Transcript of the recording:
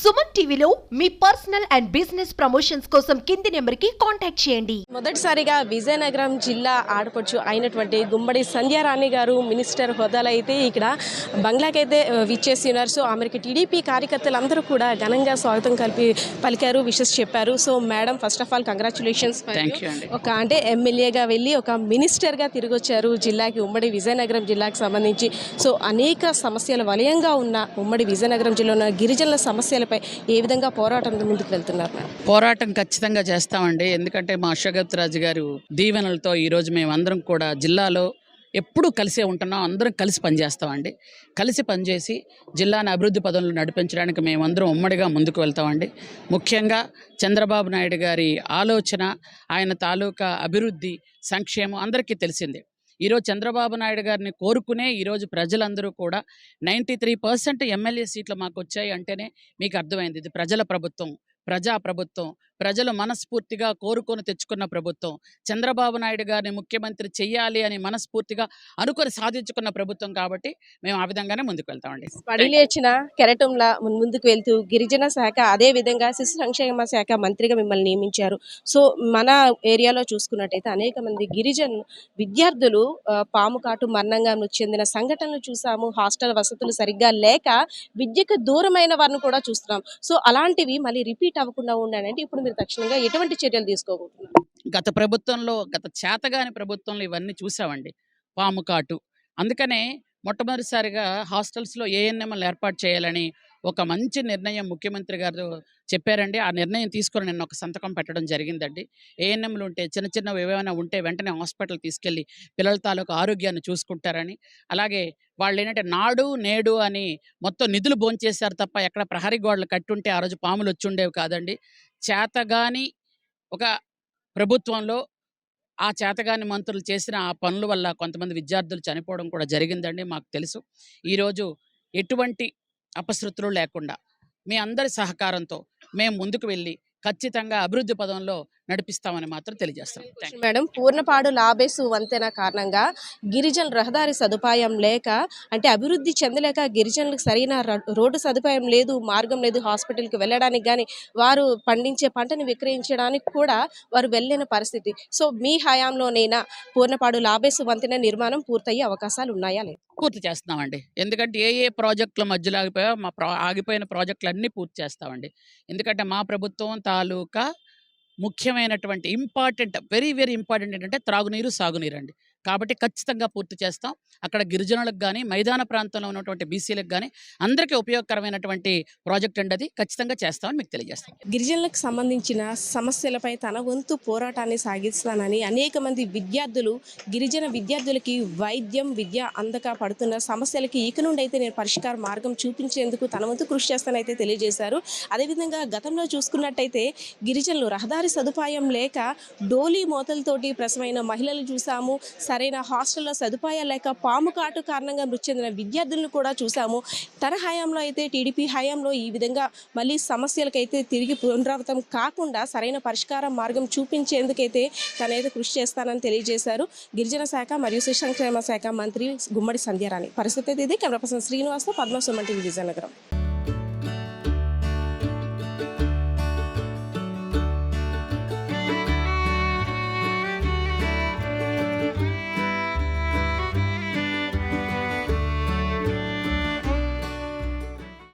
సుమన్ టీవీలో మీ personal and business promotions కోసం కింది నెంబర్కి కాంటాక్ట్ చేయండి. మొదటిసారిగా విజయనగరం జిల్లా ఆడపడుచు అయినటువంటి గుమ్మడి సంధ్యారాణి గారు మినిస్టర్ హోదాలో అయితే ఇక్కడ బంగ్లాకైతే విచ్చేసి ఉన్నారు సో ఆమెకి టీడీపీ కార్యకర్తలందరూ కూడా ఘనంగా స్వాగతం కలిపి పలికారు విషెస్ చెప్పారు. So madam first of all congratulations ఒక అంటే ఎమ్మెల్యేగా వెళ్ళి ఒక మినిస్టర్గా తిరిగి వచ్చారు జిల్లాకి ఉమ్మడి విజయనగరం జిల్లాకి సంబంధించి. సో అనేక సమస్యల వలయంగా ఉన్న ఉమ్మడి విజయనగరం జిల్లా ఉన్న గిరిజనుల సమస్యలపై ఏ విధంగా పోరాటం ముందుకు వెళ్తున్నారు? పోరాటం ఖచ్చితంగా చేస్తామండి. ఎందుకంటే మా అశ్వగత్ రాజు గారు దీవెనలతో ఈరోజు మేము అందరం కూడా జిల్లాలో ఎప్పుడూ కలిసే ఉంటున్నాం. అందరం కలిసి పనిచేస్తామండి. కలిసి పనిచేసి జిల్లాను అభివృద్ధి పదంలో నడిపించడానికి మేమందరం ఉమ్మడిగా ముందుకు వెళ్తామండి. ముఖ్యంగా చంద్రబాబు నాయుడు గారి ఆలోచన ఆయన తాలూకా అభివృద్ధి సంక్షేమం అందరికీ తెలిసిందే. ఈరోజు చంద్రబాబు నాయుడు గారిని కోరుకునే ఈరోజు ప్రజలందరూ కూడా నైంటీ త్రీ పర్సెంట్ ఎమ్మెల్యే సీట్లు మాకు వచ్చాయి అంటేనే మీకు అర్థమైంది. ఇది ప్రజల ప్రభుత్వం. ప్రజా ప్రభుత్వం ప్రజలు మనస్ఫూర్తిగా కోరుకొని తెచ్చుకున్న ప్రభుత్వం. చంద్రబాబు నాయుడు గారిని ముఖ్యమంత్రి చెయ్యాలి అని మనస్ఫూర్తిగా అనుకొని సాధించుకున్న ప్రభుత్వం కాబట్టి మేము ఆ విధంగానే ముందుకు వెళ్తామండి పడిలేచిన కెరటంలా ముందుకు వెళ్తూ గిరిజన శాఖ అదే విధంగా శిశు సంక్షేమ శాఖ మంత్రిగా మిమ్మల్ని నియమించారు. సో మన ఏరియాలో చూసుకున్నట్టయితే అనేక మంది గిరిజన విద్యార్థులు పాము కాటు మరణంగా చెందిన సంఘటనలు చూసాము. హాస్టల్ వసతులు సరిగ్గా లేక విద్యకు దూరమైన వారిని కూడా చూస్తున్నాం. సో అలాంటివి మళ్ళీ రిపీట్ అవ్వకుండా ఉండాలంటే ఇప్పుడు మీరు తక్షణంగా ఎటువంటి చర్యలు తీసుకోబోతున్నారు? గత ప్రభుత్వంలో గత చేతగాని ప్రభుత్వంలో ఇవన్నీ చూసామండి. పాము కాటు. అందుకనే మొట్టమొదటిసారిగా హాస్టల్స్లో ఏఎన్ఎంఎల్ ఏర్పాటు చేయాలని ఒక మంచి నిర్ణయం ముఖ్యమంత్రి గారు చెప్పారండి. ఆ నిర్ణయం తీసుకొని నేను ఒక సంతకం పెట్టడం జరిగిందండి. ఏఎన్ఎంలు ఉంటే చిన్న చిన్నవి ఏమైనా ఉంటే వెంటనే హాస్పిటల్ తీసుకెళ్ళి పిల్లల తాలూకు ఆరోగ్యాన్ని చూసుకుంటారని అలాగే వాళ్ళు ఏంటంటే నాడు నేడు అని మొత్తం నిధులు భోంచేశారు తప్ప ఎక్కడ ప్రహరీ గోడలు కట్టుంటే ఆ రోజు పాములు వచ్చి ఉండేవి కాదండి. చేతగాని ఒక ప్రభుత్వంలో ఆ చేతగాని మంత్రులు చేసిన ఆ పనుల వల్ల కొంతమంది విద్యార్థులు చనిపోవడం కూడా జరిగిందండి మాకు తెలుసు. ఈరోజు ఎటువంటి అపశృతులు లేకుండా మీ అందరి సహకారంతో మేము ముందుకు వెళ్ళి ఖచ్చితంగా అభివృద్ధి పదంలో నడిపిస్తామని మాత్రం తెలియజేస్తాం. మేడం పూర్ణపాడు లాబేసు వంతెన కారణంగా గిరిజన రహదారి సదుపాయం లేక అంటే అభివృద్ధి చెందలేక గిరిజనులకు సరైన రోడ్డు సదుపాయం లేదు మార్గం లేదు హాస్పిటల్కి వెళ్ళడానికి కానీ వారు పండించే పంటని విక్రయించడానికి కూడా వారు వెళ్ళలేని పరిస్థితి. సో మీ హయాంలోనైనా పూర్ణపాడు లాబేసు వంతెన నిర్మాణం పూర్తయ్యే అవకాశాలు ఉన్నాయా లేదు? పూర్తి చేస్తున్నామండి. ఎందుకంటే ఏ ఏ ప్రాజెక్టుల మధ్యలో ఆగిపోయా మా ప్రా ఆగిపోయిన ప్రాజెక్టులు అన్నీ పూర్తి చేస్తామండి. ఎందుకంటే మా ప్రభుత్వం తాలూకా ముఖ్యమైనటువంటి ఇంపార్టెంట్ వెరీ వెరీ ఇంపార్టెంట్ ఏంటంటే త్రాగునీరు సాగునీరు అండి కాబట్టి ఖచ్చితంగా పూర్తి చేస్తాం. అక్కడ గిరిజనులకు కానీ మైదాన ప్రాంతంలో ఉన్నటువంటి బీసీలకు కానీ అందరికీ ఉపయోగకరమైనటువంటి ప్రాజెక్ట్ అండి అది. ఖచ్చితంగా చేస్తామని మీకు తెలియజేస్తాం. గిరిజనులకు సంబంధించిన సమస్యలపై తన వంతు పోరాటాన్ని సాగిస్తానని అనేక మంది విద్యార్థులు గిరిజన విద్యార్థులకి వైద్యం విద్య అందక పడుతున్న సమస్యలకి ఇక నుండి అయితే నేను పరిష్కార మార్గం చూపించేందుకు తన వంతు కృషి చేస్తానైతే తెలియజేశారు. అదేవిధంగా గతంలో చూసుకున్నట్టయితే గిరిజనులు రహదారి సదుపాయం లేక డోలీ మోతలతోటి ప్రసమైన మహిళలు చూసాము. సరైన హాస్టల్లో సదుపాయాలు లేక పాము కాటు కారణంగా మృతి చెందిన విద్యార్థులను కూడా చూసాము. తన హయాంలో అయితే టీడీపీ హయాంలో ఈ విధంగా మళ్ళీ సమస్యలకైతే తిరిగి పునరావృతం కాకుండా సరైన పరిష్కార మార్గం చూపించేందుకైతే తనైతే కృషి చేస్తానని తెలియజేశారు. గిరిజన శాఖ మరియు శిక్షణ సంక్షేమ శాఖ మంత్రి గుమ్మడి సంధ్యారాణి. పరిస్థితి అయితే ఇది. Camera person Srinivasa Padma Suman Vizianagaram.